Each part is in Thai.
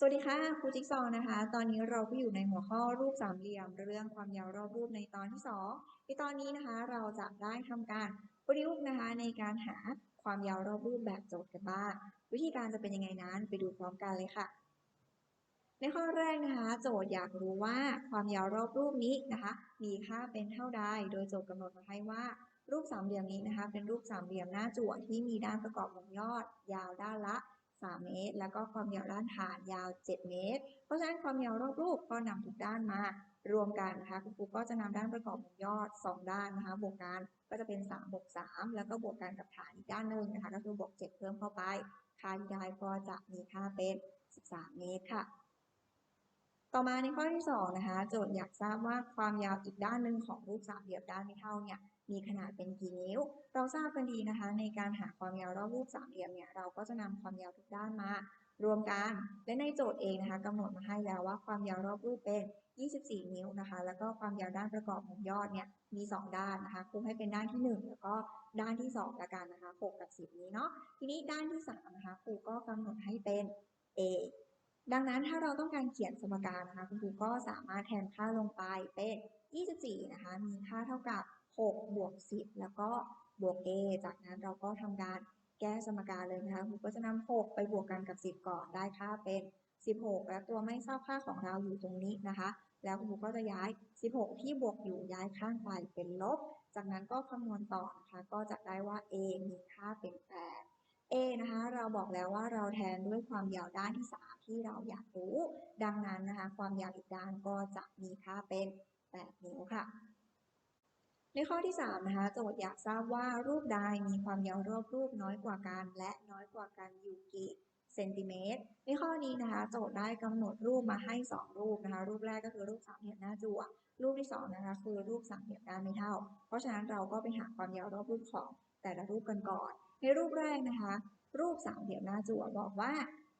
สวัสดีค่ะครูจิ๊กซอว์นะคะ ตอนนี้เราก็อยู่ในหัวข้อรูปสามเหลี่ยม เรื่องความยาวรอบรูปในตอนที่2ในตอนนี้นะคะ เราจะได้ทำการประยุกต์นะคะ ในการหาความยาวรอบรูปแบบโจทย์กันบ้างวิธีการจะเป็นยังไงนั้นไปดูพร้อมกันเลยค่ะ ในข้อแรกนะคะ โจทย์อยากรู้ว่าความยาวรอบรูปนี้นะคะ มีค่าเป็นเท่าใด โดยโจทย์กำหนดมาให้ว่ารูปสามเหลี่ยมนี้นะคะ เป็นรูปสามเหลี่ยมหน้าจั่วที่มีด้านประกอบวงยอด ยาวด้านละ 3 เมตร แล้วก็ความยาวด้านฐานยาว 7 เมตร เพราะฉะนั้นความยาวรอบรูปก็นำทุกด้านมารวมกันนะคะคุณครูก็จะนำด้านประกอบมุมยอด 2 ด้านนะคะบวกกันก็จะเป็น3บวก3แล้วก็บวกกันกับฐานอีกด้านหนึ่งนะคะก็คือบวก 7 เพิ่มเข้าไปค่าที่ได้ก็จะมีค่าเป็น 13 เมตรค่ะ ต่อมาในข้อที่2นะคะโจทย์อยากทราบว่าความยาวอีกด้านหนึ่งของรูปสามเหลี่ยมด้านไม่เท่าเนี่ยมีขนาดเป็นกี่นิ้ว เราทราบกันดีนะคะ ในการหาความยาวรอบรูปสามเหลี่ยมเนี่ยเราก็จะนำความยาวทุกด้านมารวมกัน และในโจทย์เองนะคะกำหนดมาให้แล้วว่าความยาวรอบรูปเป็น 24 นิ้วนะคะ แล้วก็ความยาวด้านประกอบของยอดเนี่ยมี 2 ด้านนะคะครูให้เป็นด้านที่ 1 แล้วก็ด้านที่2ละกันนะคะ6กับ 10 นี้เนาะทีนี้ด้านที่3นะคะครูก็กำหนดให้เป็น a ดังนั้นถ้าเราต้องการเขียนสมการนะคะคุณครูก็สามารถแทนค่าลงไปเป็น 24 นะคะ มีค่าเท่ากับ 6 บวก 10 แล้วก็บวก a จากนั้นเราก็ทำการแก้สมการเลยนะคะครูก็จะนำ6ไปบวกกันกับ 10 ก่อนได้ค่าเป็น 16 และตัวไม่ทราบค่าของเราอยู่ตรงนี้นะคะ แล้วครูก็จะย้าย 16 ที่บวกอยู่ย้ายข้างไปเป็นลบ จากนั้นก็คำนวณต่อนะคะก็จะได้ว่า a มีค่าเป็น 8 a นะคะเราบอกแล้วว่าเราแทนด้วยความยาวด้านที่ 3 ที่เราอยากรู้ ดังนั้นนะคะความยาวอีกด้านก็จะมีค่าเป็น8นิ้วค่ะ ในข้อที่3นะคะโจทย์อยากทราบว่ารูปใดมีความยาวรอบรูปน้อยกว่ากัน และน้อยกว่ากันอยู่กี่เซนติเมตรในข้อนี้นะคะโจทย์ได้กำหนดรูปมาให้ 2 รูปนะคะ รูปแรกก็คือรูปสามเหลี่ยมหน้าจั่วรูปที่2นะคะคือรูปสามเหลี่ยมด้านไม่เท่า เพราะฉะนั้นเราก็ไปหาความยาวรอบรูปของแต่ละรูปกันก่อน ในรูปแรกนะคะ รูปสามเหลี่ยมหน้าจั่วบอกว่า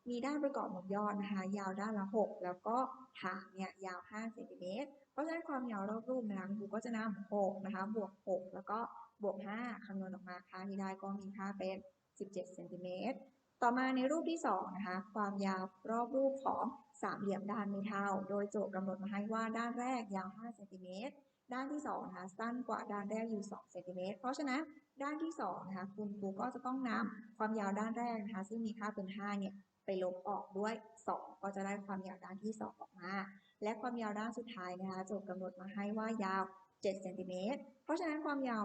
มีด้านประกอบของยอดนะคะ ยาวด้านละ 6 แล้วก็ฐานเนี่ยยาว5เซนติเมตรเพราะฉะนั้นความยาวรอบรูปนะคะครูก็จะนำ6นะคะบวก 6 แล้วก็บวก 5คำนวณออกมาค่าที่ได้ก็มีค่าเป็น 17เซนติเมตรต่อมาในรูปที่2นะคะความยาวรอบรูปของสามเหลี่ยมด้านไม่เท่า โดยโจทย์กำหนดมาให้ว่าด้านแรกยาว5เซนติเมตร ด้านที่2นะคะสั้นกว่าด้านแรกอยู่2เซนติเมตรเพราะฉะนั้นด้านที่2นะคะคุณครูก็จะต้องนำความยาวด้านแรกนะคะซึ่งมีค่าเป็น5เนี่ยไปลบออกด้วย 2 ก็จะได้ความยาวด้านที่ 2 ออกมา และความยาวด้านสุดท้ายนะคะโจทย์กำหนดมาให้ว่ายาว7เซนติเมตรเพราะฉะนั้นความยาว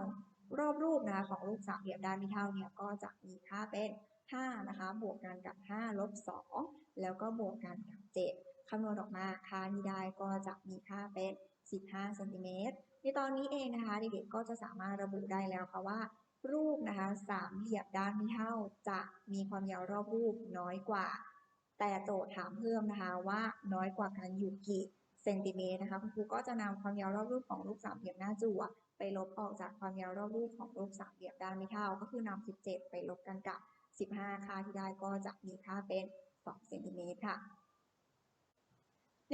รอบรูปนะคะของรูปสามเหลี่ยมด้านม่เท่าเนี่ยก็จะมีค่าเป็น5นะคะบวกกันกับ 5 ลบ 2 แล้วก็บวกกันกับ 7ำนวณออกมาค่าที่ได้ก็จะมีค่าเป็น 15เซนติเมตรในตอนนี้เองนะคะเด็กๆก็จะสามารถระบุได้แล้วค่ะว่า รูปนะคะสามเหลี่ยมด้านไม่เท่าจะมีความยาวรอบรูปน้อยกว่า แต่โจทย์ถามเพิ่มนะคะว่าน้อยกว่ากันอยู่กี่เซนติเมตรนะคะคุณครูก็จะนำความยาวรอบรูปของรูปสามเหลี่ยมหน้าจั่วไปลบออกจากความยาวรอบรูปของรูปสามเหลี่ยมด้านไม่เท่า ก็คือนำ17 ไปลบกันกับ 15 ค่าที่ได้ก็จะมีค่าเป็น2เซนติเมตรค่ะ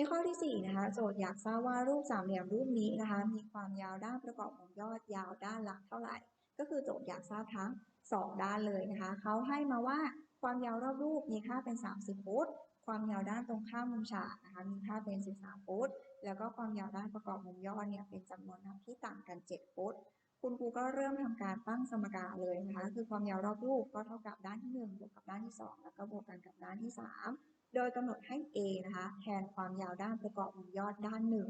ในข้อที่ 4 นะคะ โจทย์อยากทราบว่ารูปสามเหลี่ยมรูปนี้นะคะ มีความยาวด้านประกอบของยอดยาวด้านหละเท่าไหร่ ก็คือโจทย์อยากทราบทั้ง 2 ด้านเลยนะคะ เขาให้มาว่าความยาวรอบรูปมีค่าเป็น 30 ฟุต ความยาวด้านตรงข้ามมุมฉากนะคะ มีค่าเป็น 13 ฟุต แล้วก็ความยาวด้านประกอบมุมยอดเนี่ยเป็นจำนวนนับที่ต่างกัน 7 ฟุต คุณครูก็เริ่มทำการตั้งสมการเลยนะคะ คือความยาวรอบรูปก็เท่ากับด้านที่1บวกกับด้านที่ 2 แล้วก็บวกกันกับด้านที่ 3 โดยกำหนดให้ a นะคะแทนความยาวด้านประกอบมุมยอดด้านหนึ่ง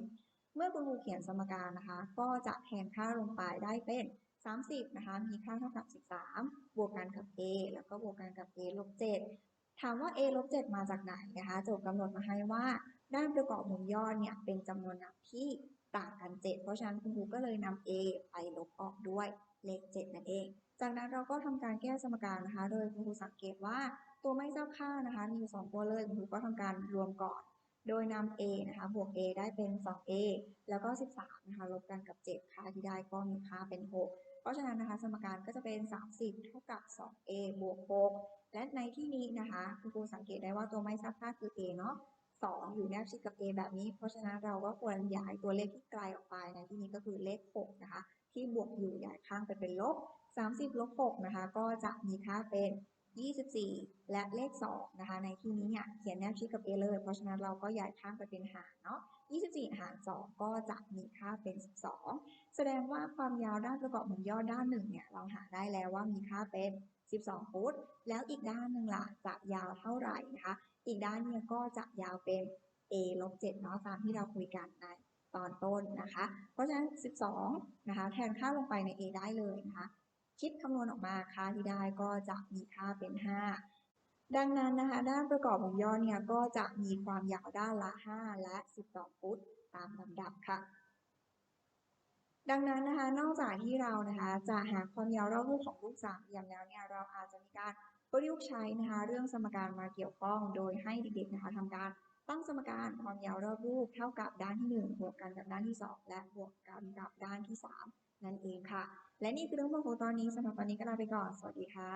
เมื่อคุณครูเขียนสมการนะคะ ก็จะแทนค่าลงไปได้เป็น 30 นะคะ มีค่าเท่ากับ 13 บวกกันกับ a แล้วก็บวกกันกับ a ลบ 7 ถามว่า a ลบ 7 มาจากไหนนะคะโจทย์กำหนดมาให้ว่า ด้านประกอบมุมยอดเนี่ยเป็นจำนวนนับที่ ต่างกัน 7 เพราะฉะนั้นคุณครูก็เลยนำ a ไปลบออกด้วยเลข 7 นั่นเอง จากนั้นเราก็ทำการแก้สมการนะคะ โดยคุณครูสังเกตว่าตัวไม่ทราบค่านะคะมีอยู่2ตัวเลยคุณครูก็ทำการรวมก่อน โดยนำ a นะคะบวก a ได้เป็น 2a แล้วก็ 13 นะคะลบกันกับ 7 ค่าที่ได้ก็มีค่าเป็น6เพราะฉะนั้นนะคะสมการก็จะเป็น 30 เท่ากับ 2a บวก 6 และในที่นี้นะคะคุณครูสังเกตได้ว่าตัวไม่ทราบค่าคือ a เนาะ 2 อยู่แนบชิดกับ a แบบนี้ เพราะฉะนั้นเราก็ควรย้ายตัวเลขที่ไกลออกไปในที่นี้ก็คือเลข 6 นะคะ ที่บวกอยู่ย้ายข้างไปเป็นลบ 30ลบ6นะคะ ก็จะมีค่าเป็น 24 และเลข2นะคะ ในที่นี้เนี่ยเขียนแนบชิดกับ A เลย เพราะฉะนั้นเราก็ย้ายข้างไปเป็นหารเนาะ 24 หาร 2 ก็จะมีค่าเป็น 12 แสดงว่าความยาวด้านประกอบหมุนย่อด้านหนึ่งเนี่ยเราหาได้แล้วว่ามีค่าเป็น 12 ฟุต แล้วอีกด้านหนึ่งล่ะจะยาวเท่าไหร่นะคะ อีกด้านเนี่ยก็จะยาวเป็น a ลบ7เนาะตามที่เราคุยกันในตอนต้นนะคะ เพราะฉะนั้น 12 นะคะแทนค่าลงไปใน a ได้เลยนะคะ คิดคำนวณออกมาค่าที่ได้ก็จะมีค่าเป็น 5 ดังนั้นนะคะ ด้านประกอบวงย่อเนี่ยก็จะมีความยาวด้านละ 5 และ 12 ฟุตตามลำดับค่ะ ดังนั้นนะคะ นอกจากที่เรานะคะจะหาความยาวรอบรูปของรูปสามเหลี่ยมแล้วเนี่ยเราอาจจะมีการประยุกต์ใช้นะคะเรื่องสมการมาเกี่ยวข้อง โดยให้เด็กๆนะคะทำการตั้งสมการความยาวรอบรูปเท่ากับด้านที่ 1 บวกกันกับด้านที่ 2 และบวกกันกับด้านที่ 3 นั่นเองค่ะ และนี่คือเรื่องของตอนนี้สำหรับตอนนี้ก็ลาไปก่อน สวัสดีค่ะ